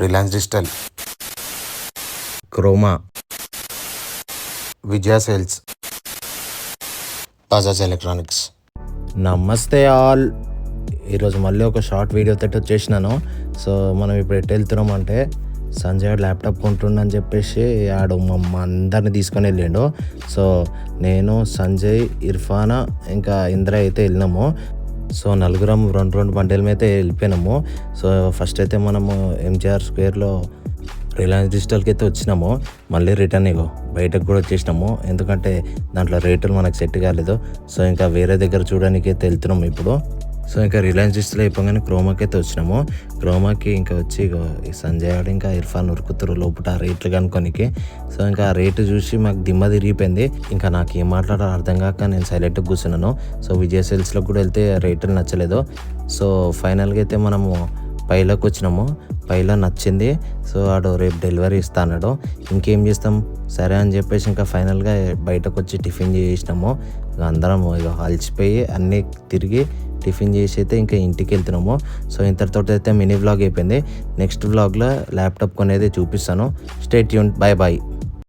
Reliance Digital Croma Vijay Sales Bajaj Electronics. నమస్తే all. ఈరోజు మళ్ళీ ఒక షార్ట్ వీడియో తోటి వచ్చేసినాను. సో మనం ఇప్పుడు ఎటు వెళ్తున్నాం అంటే సంజయ్ ల్యాప్టాప్ కొంటుండని చెప్పేసి ఆడు మా అందరిని తీసుకొని వెళ్ళిండు. సో నేను సంజయ్ ఇర్ఫానా ఇంకా ఇంద్ర అయితే వెళ్ళినాము. సో నలుగురం రెండు రెండు బండిల మీద వెళ్ళిపోయినాము. సో ఫస్ట్ అయితే మనము ఎంజిఆర్ స్క్వేర్లో రిలయన్స్ డిజిటల్కి అయితే వచ్చినాము. మళ్ళీ రిటర్న్ ఇగో బయటకు కూడా వచ్చేసినాము. ఎందుకంటే దాంట్లో రేటులు మనకు సెట్ కాలేదు. సో ఇంకా వేరే దగ్గర చూడడానికి అయితే వెళ్తున్నాము ఇప్పుడు. సో ఇంకా రిలయన్స్ డిజిటల్ అయిపోగానే క్రోమాకి అయితే వచ్చినాము. క్రోమాకి ఇంకా వచ్చి ఇగో సంజయ్ గారు ఇంకా ఇర్ఫాన్ ఉరుకుతారు లోపల ఆ రేట్లు కనుక్కోనికి. సో ఇంకా ఆ రేటు చూసి మాకు దిమ్మ తిరిగిపోయింది. ఇంకా నాకు ఏం మాట్లాడాలో అర్థం కాక నేను సైలెంట్గా కూర్చున్నాను. సో విజయ్ సేల్స్లో కూడా వెళ్తే రేట్లు నచ్చలేదు. సో ఫైనల్గా అయితే మనము పైలోకి వచ్చినాము. పైలో నచ్చింది. సో వాడు రేపు డెలివరీ ఇస్తా అన్నాడు. ఇంకేం చేస్తాం? సరే అని చెప్పేసి ఇంకా ఫైనల్గా బయటకు వచ్చి టిఫిన్ చేసినాము. అందరం ఇక అలసిపోయి అన్నీ తిరిగి టిఫిన్ చేసి అయితే ఇంకా ఇంటికి వెళ్తున్నాము సో ఇంతటితో అయితే మినీ వ్లాగ్ అయిపోయింది. నెక్స్ట్ వ్లాగ్లో ల్యాప్టాప్ కొనేది చూపిస్తాను. స్టేట్ యూన్ బాయ్ బాయ్